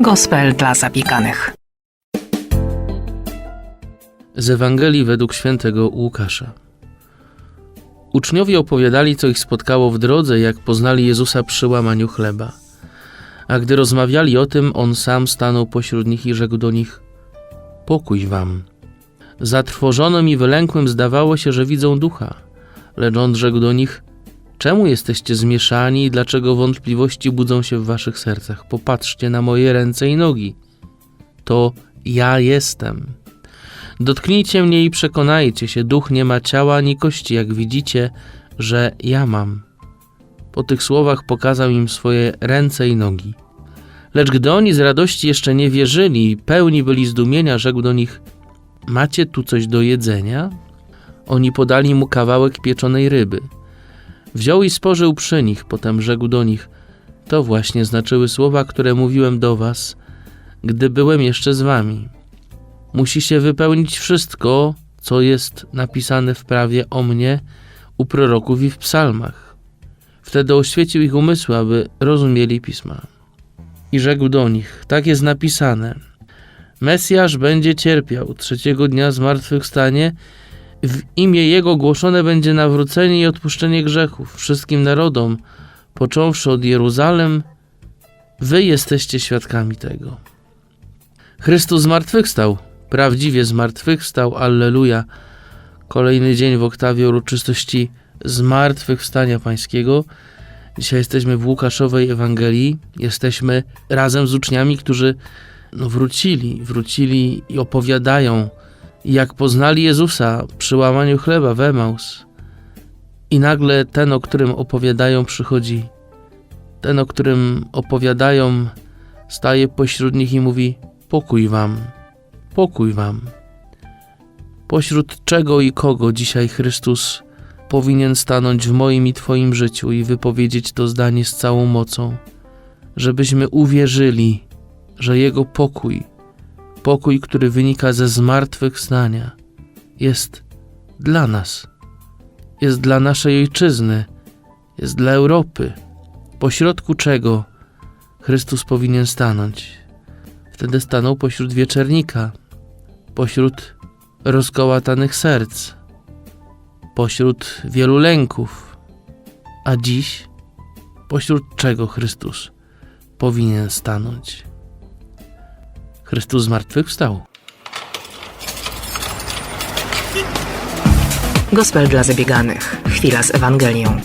Gospel dla zapieganych. Z Ewangelii według świętego Łukasza. Uczniowie opowiadali, co ich spotkało w drodze, jak poznali Jezusa przy łamaniu chleba. A gdy rozmawiali o tym, on sam stanął pośród nich i rzekł do nich: Pokój wam. Zatrwożonym i wylękłym zdawało się, że widzą ducha, lecz on rzekł do nich: Czemu jesteście zmieszani i dlaczego wątpliwości budzą się w waszych sercach? Popatrzcie na moje ręce i nogi. To ja jestem. Dotknijcie mnie i przekonajcie się, duch nie ma ciała ani kości, jak widzicie, że ja mam. Po tych słowach pokazał im swoje ręce i nogi. Lecz gdy oni z radości jeszcze nie wierzyli i pełni byli zdumienia, rzekł do nich: Macie tu coś do jedzenia? Oni podali mu kawałek pieczonej ryby. Wziął i spożył przy nich, potem rzekł do nich: To właśnie znaczyły słowa, które mówiłem do was, gdy byłem jeszcze z wami musi się wypełnić wszystko, co jest napisane w prawie o mnie, u proroków i w psalmach. Wtedy oświecił ich umysły, aby rozumieli pisma. I rzekł do nich: Tak jest napisane. Mesjasz będzie cierpiał, trzeciego dnia zmartwychwstanie, w imię Jego głoszone będzie nawrócenie i odpuszczenie grzechów wszystkim narodom, począwszy od Jeruzalem. Wy jesteście świadkami tego. Chrystus zmartwychwstał, prawdziwie zmartwychwstał, alleluja. Kolejny dzień w oktawie uroczystości zmartwychwstania pańskiego. Dzisiaj jesteśmy w Łukaszowej Ewangelii. Jesteśmy razem z uczniami, którzy no, wrócili, wrócili i opowiadają, jak poznali Jezusa przy łamaniu chleba w Emaus. I nagle ten, o którym opowiadają, przychodzi. Ten, o którym opowiadają, staje pośród nich i mówi: Pokój wam pokój wam. Pośród czego i kogo dzisiaj Chrystus powinien stanąć w moim i Twoim życiu i wypowiedzieć to zdanie z całą mocą, żebyśmy uwierzyli, że Jego pokój, pokój, który wynika ze zmartwychwstania, jest dla nas, jest dla naszej ojczyzny, jest dla Europy, pośrodku czego Chrystus powinien stanąć. Wtedy stanął pośród wieczernika, pośród rozkołatanych serc, pośród wielu lęków. A dziś, pośród czego Chrystus powinien stanąć? Chrystus zmartwychwstał. Gospel dla zapieganych. Chwila z Ewangelią.